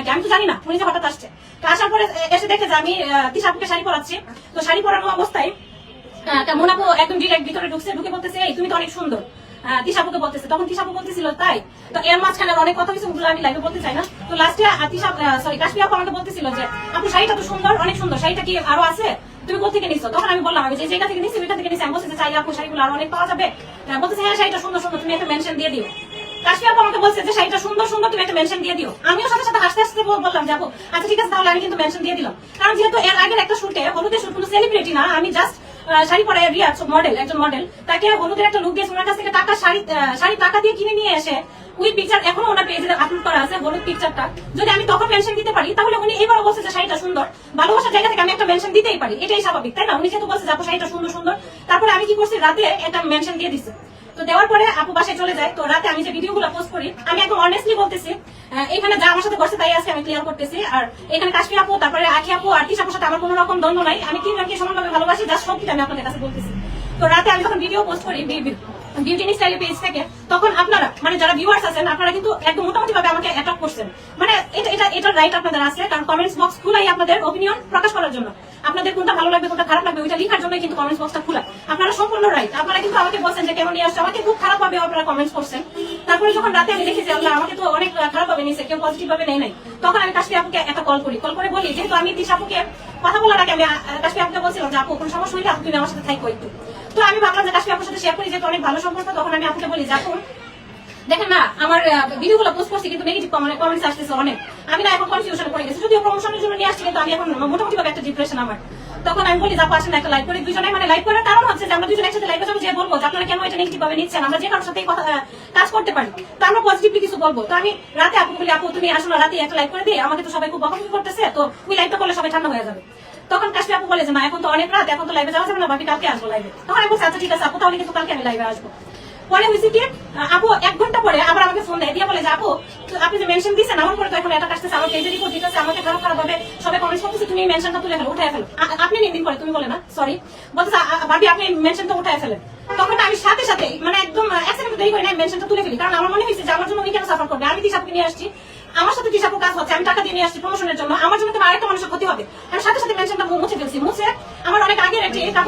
নাকি আমি তো জানি না উনি যে হঠাৎ আসছে। তো আসার পরে এসে দেখে যে আমি আহ, তিশাপুকে শাড়ি পরাচ্ছি। তো শাড়ি পরানো অবস্থায় মোনাপু একদম ডিরেক্ট ভিতরে ঢুকছে ঢুকে বলতেছে এই তুমি তো অনেক সুন্দর। তিশাপুকে বলতেছে তখন তিশাপু বলতেছিল তাই? তো এর মাঝখানে অনেক কথা কিছু ওগুলো আমি লাইভে বলতে চাই না। তো লাস্টে তিশা সরি কাশ্মীর আপু আমাকে বলতেছিল যে আপু শাড়িটা তো সুন্দর অনেক সুন্দর শাড়িটা কি আরও আছে? তুমি কোথা থেকে নিছো? তখন আমি বললাম আমি যে জায়গা থেকে নিছি ওইটা থেকে নিছি। আমি বলছি চাই আপু শাড়িগুলো আরও অনেক পাওয়া যাবে? বলতেছে হ্যাঁ শাড়িটা সুন্দর সুন্দর তুমি একটা মেনশন দিয়ে দিও। কাশ্মীর আপু আমাকে বলছে যে শাড়িটা সুন্দর সুন্দর, তুমি একটা মেনশন দিয়ে দিও। আমিও সাথে সাথে হাসতে হাসতে বললাম, যাব। আচ্ছা ঠিক আছে, তাহলে আমি কিন্তু মেনশন দিয়ে দিলাম। কারণ যেহেতু এর আগের একটা শুটে, হলুদের শুট কোনো সেলিব্রিটি না, আমি জাস্ট শাড়ি পরে রিয়া মডেল একজন মডেল তাকে হলুদের একটা লুক দিয়েছে। ওনার কাছ থেকে টাকা, শাড়ি শাড়ি টাকা দিয়ে কিনে নিয়ে এসে ওই পিকচার এখনও ওনার পেজে আপলোড করা আছে, হলুদ পিকচারটা যদি আমি তখন মেনশন দিতে পারি, তাহলে উনি এবারও বলছে যে শাড়িটা সুন্দর। ভালোবাসার জায়গা থেকে আমি একটা মেনশন দিতেই পারি, এটাই স্বাভাবিক, তাই না? উনি যেহেতু বলছে যে আপু শাড়িটা সুন্দর সুন্দর। তারপরে আমি কি করছি? রাতে একটা মেনশন দিয়ে দিচ্ছি তো দেওয়ার পরে আপু বাসায় চলে যায়। তো রাতে আমি যে ভিডিওগুলো পোস্ট করি, আমি একদম অনেস্টলি বলতেছি এখানে যা আমার সাথে করছে তাই আজকে আমি ক্লিয়ার করতেছি। আর এখানে কাশ্মীর আপু, তারপরে আখি আপু আর তিশাপুর সাথে আমার কোনো রকম দ্বন্দ্ব নাই। আমি তিনজনকে সমানভাবে ভালোবাসি জাস্ট সবকিছু আমি আপনাদের কাছে বলতেছি। তো রাতে আমি যখন ভিডিও পোস্ট করি বিউটি স্টাইল পেজ থেকে, তখন আপনারা মানে যারা ভিউয়ার্স আছেন, আপনারা কিন্তু একদম মোটামুটি ভাবে আমাকে অ্যাটাক করছেন। মানে এটা এটা এটার রাইট আপনাদের আছে, কারণ কমেন্টস বক্স খুলাই আপনাদের অপিনিয়ন প্রকাশ করার জন্য। আপনাদের কোনটা ভালো লাগবে, কোনটা খারাপ লাগবে, ওইটা লেখার জন্য কিন্তু কমেন্টস বক্সটা খোলা। আপনারা সম্পূর্ণ রাইট আপনারা কিন্তু আমাকে বলছেন যে কেন নিয়ে আসছে, আমাকে খুব খারাপ ভাবে আপনারা কমেন্টস করছেন। তারপরে যখন রাতে আমি দেখি যে আল্লাহ আমাকে তো অনেক খারাপ ভাবে নিয়েছে, কেউ পজিটিভ ভাবে নেই নাই। তখন আমি কাশ্মীর আপুকে একটা কল করি। কল করে বলি, যেহেতু আমি তিশা আপুকে কথা বলার আগে আমি কাশ্মীর আপুকে বলছিলাম যে, আপু, কোনো সমস্যা হইলে আপু তুমি আমার সাথে থাকো একটু। তো আমি ভাবলাম যে কাশ্মীর আপুর সাথে শেয়ার করি, যেহেতু অনেক ভালো সম্পর্ক, তখন আমি আপুকে বলি, যে আপু দেখেন না, আমার ভিডিওগুলো পোস্ট করছি কিন্তু নেগেটিভ কমেন্টস আসতেছে অনেক। আমি না এখন কনফিউশনে পড়ে গেছি। যদিও প্রমোশনের জন্য নিয়ে আসছি, কিন্তু আমি এখন মোটামুটি ভাবে একটা ডিপ্রেশন আমার। তখন আমি বলি যাব আসেন একটা লাইভ করে। দুজনে মানে লাইভ করার কারণ হচ্ছে যে আমরা দুজন একসাথে লাইভে যাব যে বলব যে আপনারা কেন এটা নেগেটিভ ভাবে নিচ্ছেন? আমরা যে কারোর সাথে কথা কাজ করতে পারি। তো আমরা পজিটিভলি কিছু বলব। তো আমি রাতে আপু বলি, আপু, তুমি আসলে রাতে একটা লাইভ করে দিই আমাকে তো সবাই খুব বকাবকি করতেছে, তো ওই লাইভটা করলে সবাই ঠান্ডা হয়ে যাবে। তখন কাশ্মীর আপু বলে যে না এখন তো অনেক রাত, এখন তো লাইভে যাওয়া যাবে না বাকি কালকে আসব লাইভে তখন আমি বলছি আচ্ছা ঠিক আছে, আপু, তাহলে কিন্তু কালকে আমি লাইভে আসব। পরে হয়েছে কি আপু, এক ঘণ্টা পরে আবার আমাকে ফোন দেয়। দিয়ে বলে যে, আপু আপনি যে মেনশন দিচ্ছেন আমার পরে তো এখন এটা আসতেছে আমার পেজে রিপোর্ট দিতেছে, আমাকে খারাপ খারাপ ভাবে সবাই কমেন্টস করতেছে, তুমি মেনশনটা তুলে ফেলো, উঠায় ফেলো। আপনি নিন, দিন পরে, তুমি বলে না সরি আ- ভাবি, আপনি মেনশনটা উঠায় ফেলেন। তখন আমি সাথে সাথে মানে একদম এক দেরি করে না মেনশনটা তুলে ফেলি। কারণ আমার মনে হয়েছে যে, আমার জন্য উনি কেন সাফার করবে? আমি তিসাপুকে নিয়ে আসছি? আমার সাথে তিসাপু কাজ হচ্ছে? আমি টাকা দিয়ে নিয়ে আসছি প্রমোশনের জন্য। আমার জন্য তো মানুষের ক্ষতি হবে আমি সাথে সাথে মেনশনটা মুছে ফেলছি মুছে আমার অনেক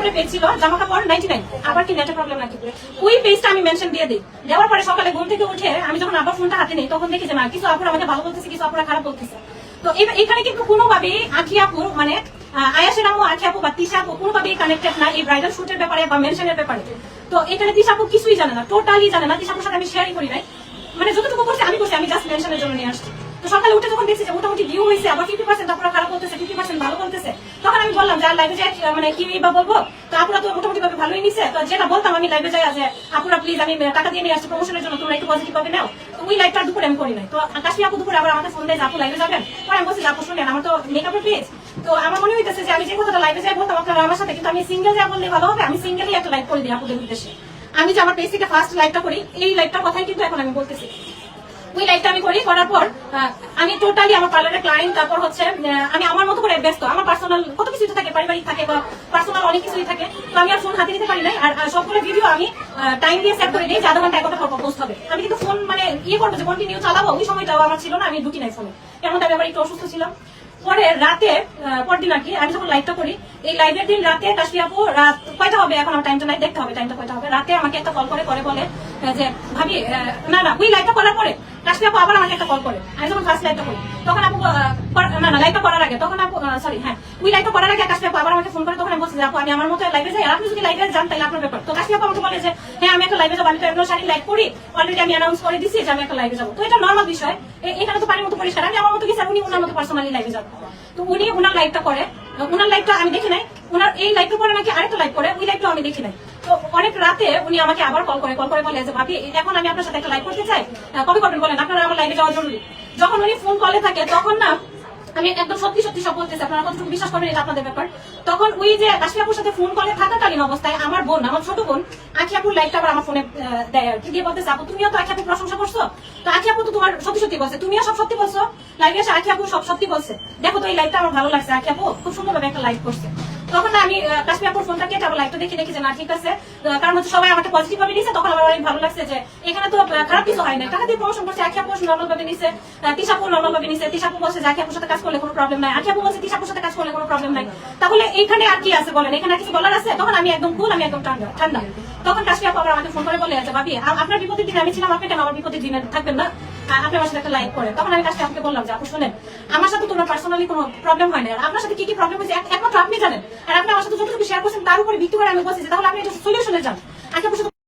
আগের একটি কাপড়ে পেজ ছিল জামা কাপড় নাইনটি নাইন আবার কি নেটের প্রবলেম নাকি? ওই পেজটা আমি মেনশন দিয়ে দিই। দেওয়ার পরে সকালে ঘুম থেকে উঠে আমি যখন আবার ফোনটা হাতে নেই, তখন দেখি যে না কিছু আপুরা আমাকে ভালো বলতেছে, কিছু আপুরা খারাপ বলতেছে। তো এখানে কিন্তু কোনোভাবেই আখি আপু মানে আয়াসের আম্মু, আখি আপু বা তিশা আপু কোনোভাবেই কানেক্টেড না এই ব্রাইডাল শুটের ব্যাপারে বা মেনশনের ব্যাপারে। তো এখানে তিশা আপু কিছুই জানে না টোটালি জানে না। তিশা আপুর সাথে আমি শেয়ারই করি নাই। মানে যতটুকু করছি, আমি করছি, আমি জাস্ট মেনশনের জন্য নিয়ে আসছি। তো সকালে উঠে যখন দেখছি যে মোটামুটি ভিউ হয়েছে, আবার ফিফটি পার্সেন্ট আপনারা খারাপ বলতেছে ফিফটি পার্সেন্ট ভালো বলতেছে বললাম যে লাইভে যাই মানে কি বা বলব? তো আপুরা তো মোটামুটি ভাবে ভালোই নিছে। তো যেটা বলতাম, আমি লাইভে যাই যে আপুরা প্লিজ আমি টাকা দিয়ে নিয়ে আসছি প্রমোশনের জন্য, তোমরা একটু পজিটিভ ভাবে নাও। তো ওই লাইভটা দুপুরে আমি করি নাই। তো কাশ্মীর আপু দুপুরে আবার আমাকে ফোন দেয় আপু লাইভে যাবেন? পরে আমি বলছি আপু, শুনেন, আমার তো মেকআপের পেজ তো আমার মনে হইতেছে যে, আমি যে কথাটা লাইভে যাই বলতাম, আপনারা আমার সাথে, কিন্তু আমি সিঙ্গেল যা বললে ভালো হবে? আমি সিঙ্গেলই একটা লাইভ করে দিই আপুদের উদ্দেশ্যে। আমি যে আমার পেজ থেকে ফার্স্ট লাইভটা করি, এই লাইভটার কথাই কিন্তু এখন আমি বলতেছি। ওই লাইফটা আমি করি, করার পর আমি টোটালি আমার পার্লারের ক্লায়েন্ট তারপর হচ্ছে আমি আমার মতো করে ব্যস্ত। আমার পার্সোনাল কত কিছুই থাকে, পারিবারিক থাকে বা পার্সোনাল অনেক কিছুই থাকে। তো আমি আর ফোন হাতে নিতে পারি না আর সবগুলো ভিডিও আমি টাইম দিয়ে সেট করে দিই যে আধা ঘণ্টা এক ঘণ্টা পোস্ট হবে। আমি কিন্তু ফোন মানে ইয়ে করব যে কন্টিনিউ চালাবো, ওই সময়টাও আমার ছিল না, আমি ঢুকি নাই ফোনে এমন আমি আবার একটু অসুস্থ ছিলাম। পরে রাতে পরদিন আর কি, আমি যখন লাইভটা করি, এই লাইভের দিন রাতে কাশি আপু রাত কয়টা হবে এখন আমার টাইমটা নাই, দেখতে হবে টাইমটা কয়টা হবে। রাতে আমাকে একটা কল করে করে বলে যে, ভাবি না না, ওই লাইভটা করার পরে কাশি আপু আবার আমাকে একটা কল করে। আমি যখন ফার্স্ট লাইভটা করি তখন আপু না না করার আগে, তখন আপু সরি হ্যাঁ ওই লাইভটা করার আগে কাশি আপু আবার আমাকে ফোন করে, তখন আমি বলছি যে, আপু, আমি আমার মতো লাইভে যাই? আর আপনি যদি লাইভে যান, তাহলে আপনার ব্যাপার। তো কাশি আপু আমাকে বলে যে হ্যাঁ আমি একটা লাইভে যাব, আমি তো এমন শাড়ি লাইভ করি অলরেডি আমি অ্যানাউন্স করে দিছি যে, আমি একটা লাইভে যাব। তো এটা নর্মাল বিষয়। এখানে তো পানির মতো পরিষ্কার। আমি আমার মতো গেছি উনি ওনার মতো পার্সোনালি লাইভে যাব তো উনি ওনার লাইভটা করে। ওনার লাইভটা আমি দেখি নাই। ওনার এই লাইভটা পরে নাকি আরেকটা লাইভ করে ওই লাইভটা আমি দেখি নাই। অনেক রাতে উনি আমাকে আবার কল করে কল করে বলে যে, ভাবি এখন আমি আপনার সাথে একটা লাইভ করতে চাই। কবে করবেন বলেন? আপনারা আমার লাইভে যাওয়া জরুরি। যখন উনি ফোন কলে থাকে, তখন না, আমি একদম সত্যি সত্যি সব বলতেছি, আপনারা কতটুকু বিশ্বাস করবেন এটা আপনাদের ব্যাপার। তখন ওই যে কাশিয়াপুর সাথে ফোন কলে থাকাকালীন অবস্থায় আমার বোন, আমার ছোট বোন আখিয়াপুর লাইভটা আবার আমার ফোনে দেয় আর কি। দিয়ে বলতেছে, আপু, তুমিও তো আখিয়াপুর প্রশংসা করছ? তো আখিয়াপু তো তোমার সত্যি সত্যি বলছে। তুমিও সব সত্যি বলছো? লাইভে এসে আখিয়াপু সব সত্যি বলছে? দেখো তো এই লাইভটা আমার ভালো লাগছে আখিয়াপু খুব সুন্দরভাবে একটা লাইভ করছে। তখন আমি কাশ্মীর আপুর ফোনটা কেটে আবার লাইভটা দেখে দেখি যে, না, ঠিক আছে। কারণ হচ্ছে সবাই আমাকে পজিটিভ ভাবে নিছে তখন আমার অনেক ভালো লাগছে যে, এখানে তো খারাপ কিছু হয় না টাকা দিয়ে প্রমোশন করছে, আখি আপু নর্মাল ভাবে নিছে। তিশাপু নর্মাল ভাবে নিছে। তিশাপু বলছে যে, আখি আপুর সাথে কাজ করলে কোনো প্রবলেম নাই। আখি আপু বলছে তিশাপুর সাথে কাজ করলে কোনো প্রবলেম নাই। তাহলে এইখানে আর কি আছে বলেন? এখানে কিছু বলার আছে? তখন আমি একদম কুল আমি একদম ঠান্ডা ঠান্ডা। তখন কাশ্মীর আপু আমাকে ফোন করে বলে যে ভাবি আপনার বিপদের দিনে আমি ছিলাম, আপনি কেন আমার বিপদের দিনে থাকবেন না? আপনি আমার একটা লাইক করে? তখন আমি কাজটা আপনাকে বললাম যে আপনি শোনেন, আমার সাথে তোমার পার্সোনালি কোনো প্রবলেম হয় না। আপনার সাথে কি কি প্রবলেম হয়েছে? একমাত্র আপনি জানেন। আর আপনি আমার সাথে যতটুকু শেয়ার করছেন, তার উপরে ভিত্তি করে আমি বলছি তাহলে আপনি একটা সলিউশনে যান। শুধু